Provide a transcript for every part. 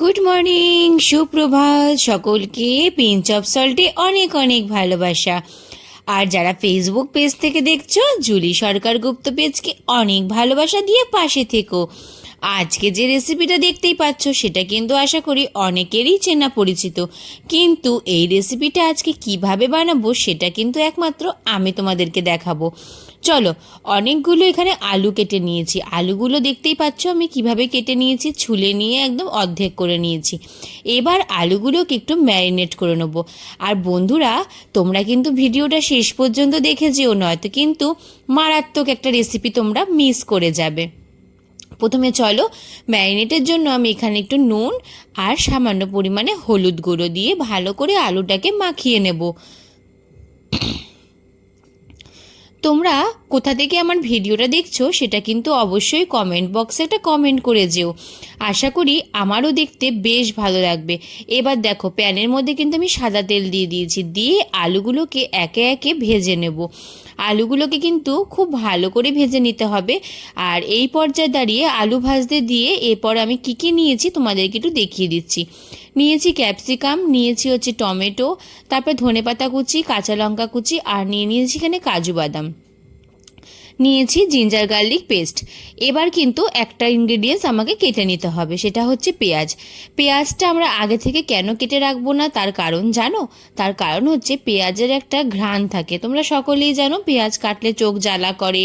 Good morning সুপ্রভাত। সকলকে pinch of সল্টে অনেক অনেক ভালোবাসা। আর যারা ফেসবুক পেজ থেকে দেখছ জুলি সরকার গুপ্ত পেজকে অনেক ভালোবাসা দিয়ে পাশে থেকো। আজকে যে রেসিপিটা দেখতেই পাচ্ছ, সেটা কিন্তু আশা করি অনেকেরই চেনা পরিচিত। কিন্তু এই রেসিপিটা আজকে কীভাবে বানাবো, সেটা কিন্তু একমাত্র আমি তোমাদেরকে দেখাবো। চলো, অনেকগুলো এখানে আলু কেটে নিয়েছি। আলুগুলো দেখতেই পাচ্ছ আমি কীভাবে কেটে নিয়েছি, ছুলে নিয়ে একদম অর্ধেক করে নিয়েছি। এবার আলুগুলোকে একটু ম্যারিনেট করে নেব। আর বন্ধুরা, তোমরা কিন্তু ভিডিওটা শেষ পর্যন্ত দেখে যেও নয়তো কিন্তু মারাত্মক একটা রেসিপি তোমরা মিস করে যাবে। প্রথমে চলো, ম্যারিনেটের জন্য আমি এখানে একটু নুন আর সামান্য পরিমাণে হলুদ গুঁড়ো দিয়ে ভালো করে আলুটাকে মাখিয়ে নেব। তোমরা কোথা থেকে আমার ভিডিওটা দেখছ সেটা কিন্তু অবশ্যই কমেন্ট বক্সে একটা কমেন্ট করে যেও। আশা করি আমারও দেখতে বেশ ভালো লাগবে। এবার দেখো, প্যানের মধ্যে কিন্তু আমি সাদা তেল দিয়ে দিয়েছি। দিয়ে আলুগুলোকে একে একে ভেজে নেব। আলুগুলোকে কিন্তু খুব ভালো করে ভেজে নিতে হবে। আর এই পর্যায়ে দাঁড়িয়ে আলু ভাজতে দিয়ে এরপর আমি কী কী নিয়েছি তোমাদেরকে একটু দেখিয়ে দিচ্ছি। নিয়েছি ক্যাপসিকাম, নিয়েছি হচ্ছে টমেটো, তারপর ধনেপাতা কুচি, কাঁচা লঙ্কা কুচি, আর নিয়ে নিয়েছি এখানে কাজু বাদাম। নিয়েছি জিঞ্জার গার্লিক পেস্ট এবার কিন্তু একটা ইনগ্রেডিয়েন্টস আমাকে কেটে নিতে হবে, সেটা হচ্ছে পেঁয়াজ। পেঁয়াজটা আমরা আগে থেকে কেন কেটে রাখব না, তার কারণ জানো? তার কারণ হচ্ছে পেঁয়াজের একটা ঘ্রাণ থাকে। তোমরা সকলেই জানো পেঁয়াজ কাটলে চোখ জ্বালা করে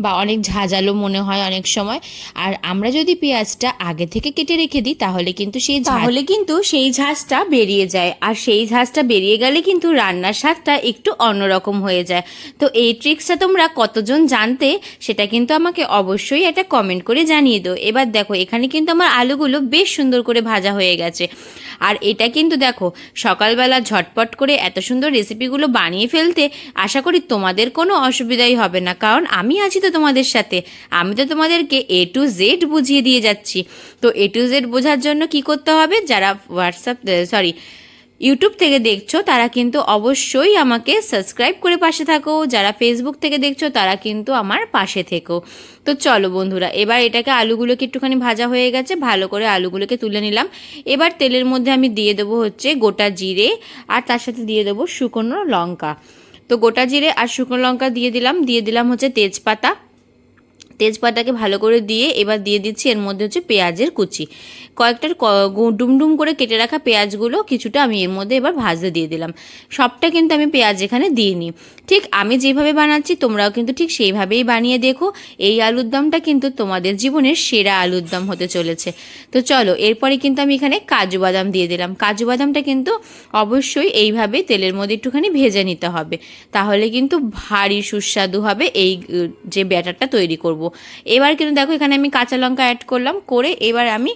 বা অনেক ঝাঁঝালো মনে হয় অনেক সময়। আর আমরা যদি পেঁয়াজটা আগে থেকে কেটে রেখে দিই, তাহলে কিন্তু সেই তাহলে কিন্তু সেই ঝাঁজটা বেরিয়ে যায়। আর সেই ঝাঁজটা বেরিয়ে গেলে কিন্তু রান্নার স্বাদটা একটু অন্যরকম হয়ে যায়। তো এই ট্রিক্সটা তোমরা কতজন জানতে, সেটা কিন্তু আমাকে অবশ্যই একটা কমেন্ট করে জানিয়ে দাও। এবার দেখো, এখানে কিন্তু আমার আলুগুলো বেশ সুন্দর করে ভাজা হয়ে গেছে। আর এটা কিন্তু দেখো, সকালবেলা ঝটপট করে এত সুন্দর রেসিপিগুলো বানিয়ে ফেলতে আশা করি তোমাদের কোনো অসুবিধাই হবে না। কারণ আমি আছি তো তোমাদের সাথে। আমি তো তোমাদেরকে এ টু জেড বুঝিয়ে দিয়ে যাচ্ছি। তো এ টু জেড বোঝার জন্য কি করতে হবে? যারা হোয়াটসঅ্যাপ সরি ইউটিউব থেকে দেখছ, তারা কিন্তু অবশ্যই আমাকে সাবস্ক্রাইব করে পাশে থাকো। যারা ফেসবুক থেকে দেখছ, তারা কিন্তু আমার পাশে থেকো। তো চলো বন্ধুরা, এবার এটাকে আলুগুলোকে একটুখানি ভাজা হয়ে গেছে, ভালো করে আলুগুলোকে তুলে নিলাম। এবার তেলের মধ্যে আমি দিয়ে দেবো হচ্ছে গোটা জিরে, আর তার সাথে দিয়ে দেবো শুকনো লঙ্কা। তো গোটা জিরে আর শুকনো লঙ্কা দিয়ে দিলাম দিয়ে দিলাম হচ্ছে তেজপাতা। তেজপাতাকে ভালো করে দিয়ে এবার দিয়ে দিচ্ছি, এর মধ্যে হচ্ছে পেঁয়াজের কুচি। কয়েকটার ডুমডুম করে কেটে রাখা পেঁয়াজগুলো কিছুটা আমি এর মধ্যে এবার ভাজতে দিয়ে দিলাম। সবটা কিন্তু আমি পেঁয়াজ এখানে দিইনি। ঠিক আমি যেভাবে বানাচ্ছি, তোমরাও কিন্তু ঠিক সেইভাবেই বানিয়ে দেখো। এই আলুর দমটা কিন্তু তোমাদের জীবনের সেরা আলুর দম হতে চলেছে। তো চলো, এরপরে কিন্তু আমি এখানে কাজু বাদাম দিয়ে দিলাম। কাজু বাদামটা কিন্তু অবশ্যই এইভাবে তেলের মধ্যে একটুখানি ভেজে নিতে হবে। তাহলে কিন্তু ভারী সুস্বাদু হবে এই যে ব্যাটারটা তৈরি করব। এবার কিন্তু দেখো এখানে আমি কাঁচা লঙ্কা অ্যাড করলাম। করে এবার আমি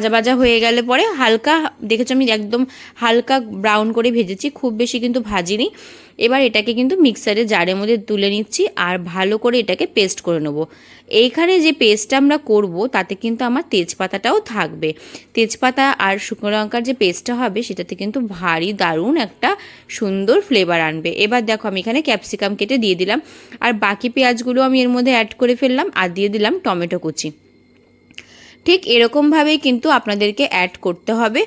ভাজা ভাজা হয়ে গেলে পরে হালকা, দেখেছ আমি একদম হালকা ব্রাউন করে ভেজেছি, খুব বেশি কিন্তু ভাজিনি। এবার এটাকে কিন্তু মিক্সারে জারের মধ্যে তুলে নিচ্ছি আর ভালো করে এটাকে পেস্ট করে নেব। এইখানে যে পেস্টটা আমরা করব, তাতে কিন্তু আমার তেজপাতাটাও থাকবে। তেজপাতা আর শুকনো লঙ্কার যে পেস্টটা হবে, সেটাতে কিন্তু ভারী দারুণ একটা সুন্দর ফ্লেভার আনবে। এবার দেখো আমি এখানে ক্যাপসিকাম কেটে দিয়ে দিলাম। আর বাকি পেঁয়াজগুলো আমি এর মধ্যে অ্যাড করে ফেললাম আর দিয়ে দিলাম টমেটো কুচি। ঠিক এরকমভাবেই কিন্তু আপনাদেরকে অ্যাড করতে হবে।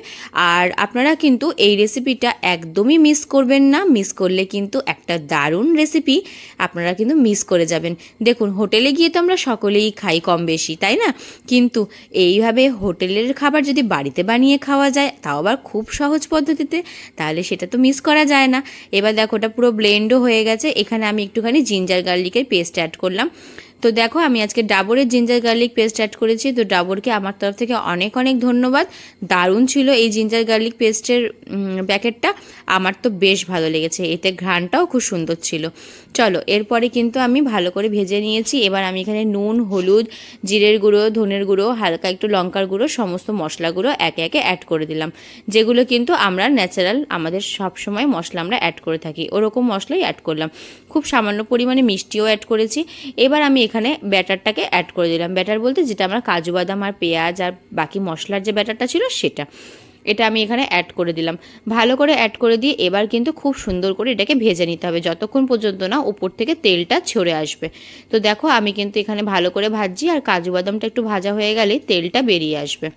আর আপনারা কিন্তু এই রেসিপিটা একদমই মিস করবেন না। মিস করলে কিন্তু একটা দারুণ রেসিপি আপনারা কিন্তু মিস করে যাবেন। দেখুন, হোটেলে গিয়ে তো আমরা সকলেই খাই কম বেশি, তাই না? কিন্তু এইভাবে হোটেলের খাবার যদি বাড়িতে বানিয়ে খাওয়া যায়, তাও আবার খুব সহজ পদ্ধতিতে, তাহলে সেটা তো মিস করা যায় না। এবার দেখো, ওটা পুরো ব্লেন্ডও হয়ে গেছে। এখানে আমি একটুখানি জিঞ্জার গার্লিকের পেস্ট অ্যাড করলাম। তো দেখো, আমি আজকে ডাবরের জিঞ্জার গার্লিক পেস্ট অ্যাড করেছি। তো ডাবরকে আমার তরফ থেকে অনেক অনেক ধন্যবাদ। দারুণ ছিল এই জিঞ্জার গার্লিক পেস্টের প্যাকেটটা। আমার তো বেশ ভালো লেগেছে। এতে ঘ্রাণটাও খুব সুন্দর ছিল। চলো, এরপরে কিন্তু আমি ভালো করে ভেজে নিয়েছি। এবার আমি এখানে নুন, হলুদ, জিরের গুঁড়ো, ধনের গুঁড়ো, হালকা একটু লঙ্কার গুঁড়ো, সমস্ত মশলাগুলো একে একে অ্যাড করে দিলাম। যেগুলো কিন্তু আমরা ন্যাচারাল আমাদের সব সময় মশলা আমরা অ্যাড করে থাকি। ওরকম মশলাই অ্যাড করলাম। খুব সামান্য পরিমাণে মিষ্টিও অ্যাড করেছি। এবার আমি এখানে ব্যাটারটাকে অ্যাড করে দিলাম। ব্যাটার বলতে যেটা আমরা কাজু বাদাম আর পেঁয়াজ আর বাকি মশলার যে ব্যাটারটা ছিল সেটা। এটা আমি এখানে অ্যাড করে দিলাম। ভালো করে অ্যাড করে দিয়ে এবার কিন্তু খুব সুন্দর করে এটাকে ভেজে নিতে হবে। যতক্ষণ পর্যন্ত না উপর থেকে তেলটা ছড়ে আসবে। তো দেখো আমি কিন্তু এখানে ভালো করে ভাজছি আর কাজু বাদামটা একটু ভাজা হয়ে গেলে তেলটা বেরিয়ে আসবে।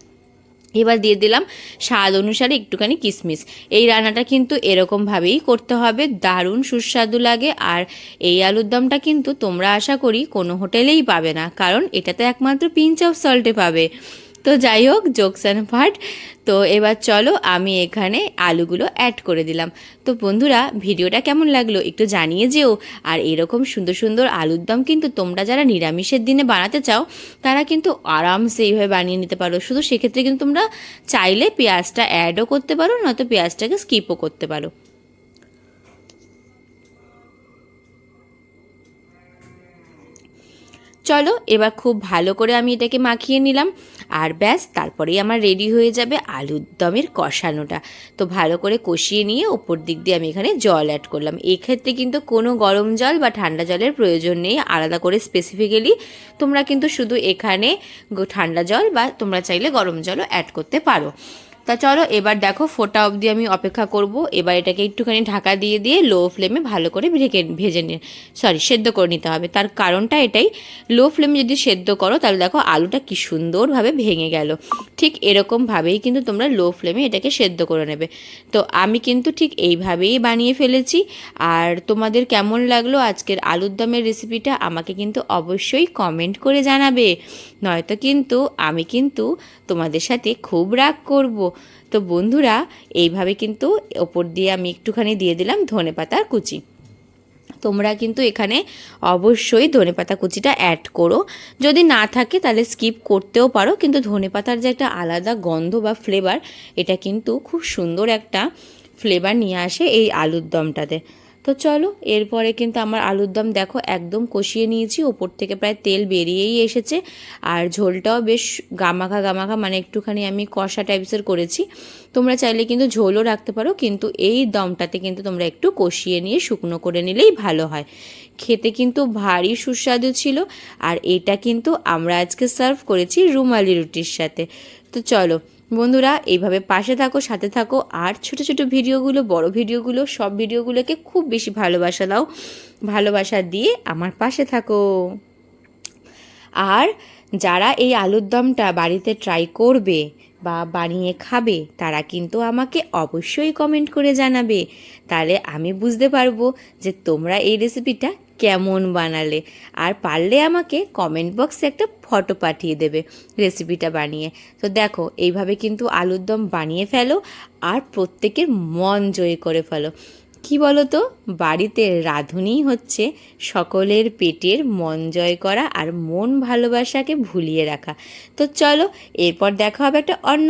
এবার দিয়ে দিলাম স্বাদ অনুসারে একটুখানি কিশমিশ এই রান্নাটা কিন্তু এরকমভাবেই করতে হবে, দারুণ সুস্বাদু লাগে আর এই আলুর দমটা কিন্তু তোমরা আশা করি কোনো হোটেলেই পাবে না, কারণ এটাতে একমাত্র পিঞ্চ অফ সল্টে পাবে। তো যাই হোক জোকস অ্যান্ড পার্ট তো এবার চলো আমি এখানে আলুগুলো অ্যাড করে দিলাম। তো বন্ধুরা, ভিডিওটা কেমন লাগল একটু জানিয়ে যেও। আর এরকম সুন্দর সুন্দর আলুর দম কিন্তু তোমরা যারা নিরামিষের দিনে বানাতে চাও, তারা কিন্তু আরামসে এইভাবে বানিয়ে নিতে পারো। শুধু সেক্ষেত্রে কিন্তু তোমরা চাইলে পেঁয়াজটা অ্যাডও করতে পারো, নয়তো পেঁয়াজটাকে স্কিপও করতে পারো। চলো, এবার খুব ভালো করে আমি এটাকে মাখিয়ে নিলাম। আর ব্যাস, তারপরেই আমার রেডি হয়ে যাবে আলুর দমের কষানোটা। তো ভালো করে কষিয়ে নিয়ে ওপর দিক দিয়ে আমি এখানে জল অ্যাড করলাম। এক্ষেত্রে কিন্তু কোনো গরম জল বা ঠান্ডা জলের প্রয়োজন নেই, আলাদা করে স্পেসিফিক্যালি তোমরা কিন্তু শুধু এখানে ঠান্ডা জল বা তোমরা চাইলে গরম জলও অ্যাড করতে পারো। তা চলো, এবার দেখো ফোটা অবধি আমি অপেক্ষা করব। এবার এটাকে একটুখানি ঢাকা দিয়ে দিয়ে লো ফ্লেমে ভালো করে ঢেকে ভেজে নিয়ে সরি সেদ্ধ করে নিতে হবে। তার কারণটা এটাই, লো ফ্লেমে যদি সেদ্ধ করো, তাহলে দেখো আলুটা কি সুন্দরভাবে ভেঙে গেল। ঠিক এরকমভাবেই কিন্তু তোমরা লো ফ্লেমে এটাকে সেদ্ধ করে নেবে। তো আমি কিন্তু ঠিক এইভাবেই বানিয়ে ফেলেছি। আর তোমাদের কেমন লাগল আজকের আলুর দমের রেসিপিটা আমাকে কিন্তু অবশ্যই কমেন্ট করে জানাবে। নয়তো কিন্তু আমি কিন্তু তোমাদের সাথে খুব রাগ করব। তো বন্ধুরা, এইভাবে কিন্তু ওপর দিয়ে আমি একটুখানি দিয়ে দিলাম ধনে পাতার কুচি। তোমরা কিন্তু এখানে অবশ্যই ধনেপাতা কুচিটা অ্যাড করো। যদি না থাকে তাহলে স্কিপ করতেও পারো, কিন্তু ধনেপাতার যে একটা আলাদা গন্ধ বা ফ্লেভার এটা কিন্তু খুব সুন্দর একটা ফ্লেভার নিয়ে আসে এই আলুর দমটাতে। তো চলো, এরপরে কিন্তু আমার আলুর দম দেখো একদম কষিয়ে নিয়েছি, ওপর থেকে প্রায় তেল বেরিয়েই এসেছে। আর ঝোলটাও বেশ গামাখা গামাখা মানে একটুখানি আমি কষা টাইপসের করেছি। তোমরা চাইলে কিন্তু ঝোলও রাখতে পারো, কিন্তু এই দমটাতে কিন্তু তোমরা একটু কষিয়ে নিয়ে শুকনো করে নিলেই ভালো হয়। খেতে কিন্তু ভারী সুস্বাদু ছিল, আর এটা কিন্তু আমরা আজকে সার্ভ করেছি রুমালি রুটির সাথে। তো চলো বন্ধুরা, এইভাবে পাশে থাকো, সাথে থাকো, আর ছোট ছোট ভিডিওগুলো, বড় ভিডিওগুলো, সব ভিডিওগুলোকে খুব বেশি ভালোবাসা দাও। ভালোবাসা দিয়ে আমার পাশে থাকো। আর যারা এই আলুর দমটা বাড়িতে ট্রাই করবে বা বানিয়ে খাবে, তারা কিন্তু আমাকে অবশ্যই কমেন্ট করে জানাবে। তাহলে আমি বুঝতে পারব যে তোমরা এই রেসিপিটা কেমন বানালে? আর পারলে আমাকে কমেন্ট বক্সে একটা ফটো পাঠিয়ে দেবে রেসিপিটা বানিয়ে। তো দেখো, এইভাবে কিন্তু আলুর দম বানিয়ে ফেলো আর প্রত্যেকের মন জয় করে ফেলো। কি বলো তো বাড়িতে রাঁধুনি হচ্ছে সকলের পেটের মন জয় করা আর মন ভালোবাসাকে ভুলিয়ে রাখা। তো চলো, এরপর দেখা হবে একটা অন্য